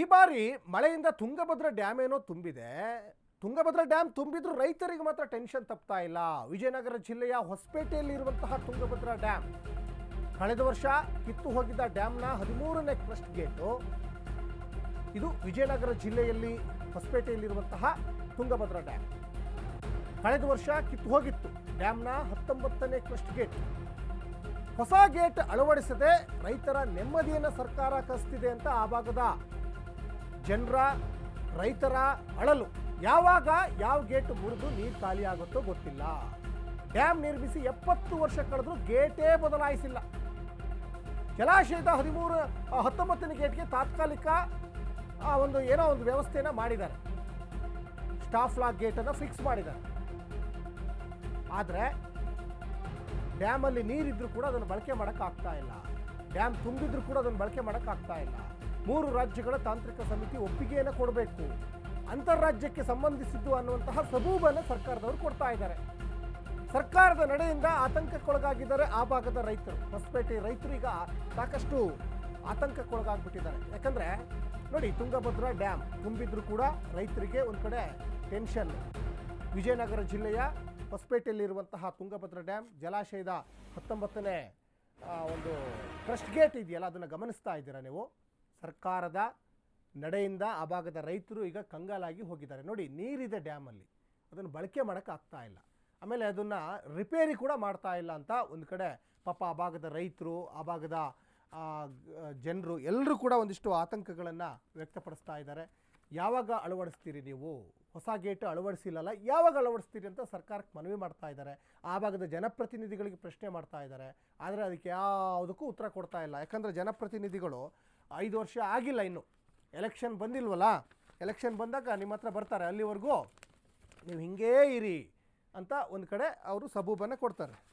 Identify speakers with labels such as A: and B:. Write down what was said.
A: ಈ ಬಾರಿ ಮಳೆಯಿಂದ ತುಂಗಭದ್ರಾ ಡ್ಯಾಮ್ ಏನೋ ತುಂಬಿದೆ. ತುಂಗಭದ್ರಾ ಡ್ಯಾಮ್ ತುಂಬಿದ್ರು ರೈತರಿಗೆ ಮಾತ್ರ ಟೆನ್ಷನ್ ತಪ್ತಾ ಇಲ್ಲ. ವಿಜಯನಗರ ಜಿಲ್ಲೆಯ ಹೊಸಪೇಟೆಯಲ್ಲಿ ಇರುವಂತಹ ತುಂಗಭದ್ರಾ ಡ್ಯಾಮ್. ಕಳೆದ ವರ್ಷ ಕಿತ್ತು ಹೋಗಿದ್ದ ಡ್ಯಾಮ್ನ ಹದಿಮೂರನೇ ಕ್ರಸ್ಟ್ ಗೇಟು. ಇದು ವಿಜಯನಗರ ಜಿಲ್ಲೆಯಲ್ಲಿ ಹೊಸಪೇಟೆಯಲ್ಲಿರುವಂತಹ ತುಂಗಭದ್ರಾ ಡ್ಯಾಮ್. ಕಳೆದ ವರ್ಷ ಕಿತ್ತು ಹೋಗಿತ್ತು ಡ್ಯಾಮ್ನ ಹತ್ತೊಂಬತ್ತನೇ ಕ್ರಸ್ಟ್ ಗೇಟ್. ಹೊಸ ಗೇಟ್ ಅಳವಡಿಸದೆ ರೈತರ ನೆಮ್ಮದಿಯನ್ನು ಸರ್ಕಾರ ಕಸ್ತಿದೆ ಅಂತ ಆ ಭಾಗದ ಜನರ, ರೈತರ ಅಳಲು. ಯಾವಾಗ ಯಾವ ಗೇಟ್ ಮುರಿದು ನೀರು ಖಾಲಿ ಆಗುತ್ತೋ ಗೊತ್ತಿಲ್ಲ. ಡ್ಯಾಮ್ ನಿರ್ಮಿಸಿ ಎಪ್ಪತ್ತು ವರ್ಷ ಕಳೆದ್ರೂ ಗೇಟೇ ಬದಲಾಯಿಸಿಲ್ಲ. ಜಲಾಶಯದ ಹದಿಮೂರು ಹತ್ತೊಂಬತ್ತನೇ ಗೇಟ್ಗೆ ತಾತ್ಕಾಲಿಕ ಒಂದು ಏನೋ ಒಂದು ವ್ಯವಸ್ಥೆಯನ್ನು ಮಾಡಿದ್ದಾರೆ. ಸ್ಟಾಫ್ ಲಾಕ್ ಗೇಟನ್ನು ಫಿಕ್ಸ್ ಮಾಡಿದ್ದಾರೆ. ಆದರೆ, ಡ್ಯಾಮಲ್ಲಿ ನೀರಿದ್ರೂ ಕೂಡ ಅದನ್ನು ಬಳಕೆ ಮಾಡೋಕ್ಕಾಗ್ತಾ ಇಲ್ಲ. ಡ್ಯಾಮ್ ತುಂಬಿದ್ರೂ ಕೂಡ ಅದನ್ನು ಬಳಕೆ ಮಾಡೋಕ್ಕಾಗ್ತಾ ಇಲ್ಲ. ಮೂರು ರಾಜ್ಯಗಳ ತಾಂತ್ರಿಕ ಸಮಿತಿ ಒಪ್ಪಿಗೆಯನ್ನು ಕೊಡಬೇಕು. ಅಂತಾರಾಜ್ಯಕ್ಕೆ ಸಂಬಂಧಿಸಿದ್ದು ಅನ್ನುವಂತಹ ಸಬೂಬನ್ನು ಸರ್ಕಾರದವರು ಕೊಡ್ತಾ ಇದ್ದಾರೆ. ಸರ್ಕಾರದ ನಡೆಯಿಂದ ಆತಂಕಕ್ಕೊಳಗಾಗಿದ್ದಾರೆ ಆ ಭಾಗದ ರೈತರು. ಹೊಸಪೇಟೆ ರೈತರು ಈಗ ಸಾಕಷ್ಟು ಆತಂಕಕ್ಕೊಳಗಾಗ್ಬಿಟ್ಟಿದ್ದಾರೆ. ಯಾಕಂದ್ರೆ ನೋಡಿ, ತುಂಗಭದ್ರಾ ಡ್ಯಾಮ್ ತುಂಬಿದ್ರು ಕೂಡ ರೈತರಿಗೆ ಒಂದು ಕಡೆ ಟೆನ್ಷನ್ ವಿಜಯನಗರ ಜಿಲ್ಲೆಯ ಹೊಸಪೇಟೆಯಲ್ಲಿರುವಂತಹ ತುಂಗಭದ್ರಾ ಡ್ಯಾಮ್ ಜಲಾಶಯದ ಹತ್ತೊಂಬತ್ತನೇ ಒಂದು ಟ್ರಸ್ಟ್ ಗೇಟ್ ಇದೆಯಲ್ಲ, ಅದನ್ನು ಗಮನಿಸ್ತಾ ಇದ್ದೀರಾ ನೀವು? ಸರ್ಕಾರದ ನಡೆಯಿಂದ ಆ ಭಾಗದ ರೈತರು ಈಗ ಕಂಗಾಲಾಗಿ ಹೋಗಿದ್ದಾರೆ. ನೋಡಿ, ನೀರಿದೆ ಡ್ಯಾಮಲ್ಲಿ. ಅದನ್ನು ಬಳಕೆ ಮಾಡೋಕ್ಕಾಗ್ತಾ ಇಲ್ಲ. ಆಮೇಲೆ ಅದನ್ನು ರಿಪೇರಿ ಕೂಡ ಮಾಡ್ತಾ ಇಲ್ಲ ಅಂತ ಒಂದು ಕಡೆ ಪಾಪ ಆ ಭಾಗದ ರೈತರು, ಆ ಭಾಗದ ಜನರು ಎಲ್ಲರೂ ಕೂಡ ಒಂದಿಷ್ಟು ಆತಂಕಗಳನ್ನು ವ್ಯಕ್ತಪಡಿಸ್ತಾ ಇದ್ದಾರೆ. ಯಾವಾಗ ಅಳವಡಿಸ್ತೀರಿ ನೀವು? ಹೊಸ ಗೇಟ್ ಅಳವಡಿಸಿಲ್ಲಲ್ಲ, ಯಾವಾಗ ಅಳವಡಿಸ್ತೀರಿ ಅಂತ ಸರ್ಕಾರಕ್ಕೆ ಮನವಿ ಮಾಡ್ತಾ ಇದ್ದಾರೆ. ಆ ಭಾಗದ ಜನಪ್ರತಿನಿಧಿಗಳಿಗೆ ಪ್ರಶ್ನೆ ಮಾಡ್ತಾ ಇದ್ದಾರೆ. ಆದರೆ ಅದಕ್ಕೆ ಯಾವುದಕ್ಕೂ ಉತ್ತರ ಕೊಡ್ತಾ ಇಲ್ಲ. ಯಾಕಂದರೆ ಜನಪ್ರತಿನಿಧಿಗಳು ಐದು ವರ್ಷ ಆಗಿಲ್ಲ ಇನ್ನು. ಎಲೆಕ್ಷನ್ ಬಂದಿಲ್ವಲ್ಲ? ಎಲೆಕ್ಷನ್ ಬಂದಾಗ ನಿಮ್ಮ ಹತ್ರ ಬರ್ತಾರೆ, ಅಲ್ಲಿವರೆಗೂ ನೀವು ಹಿಂಗೇ ಇರಿ ಅಂತ ಒಂದು ಕಡೆ ಅವರು ಸಬೂಬನ್ನು ಕೊಡ್ತಾರೆ.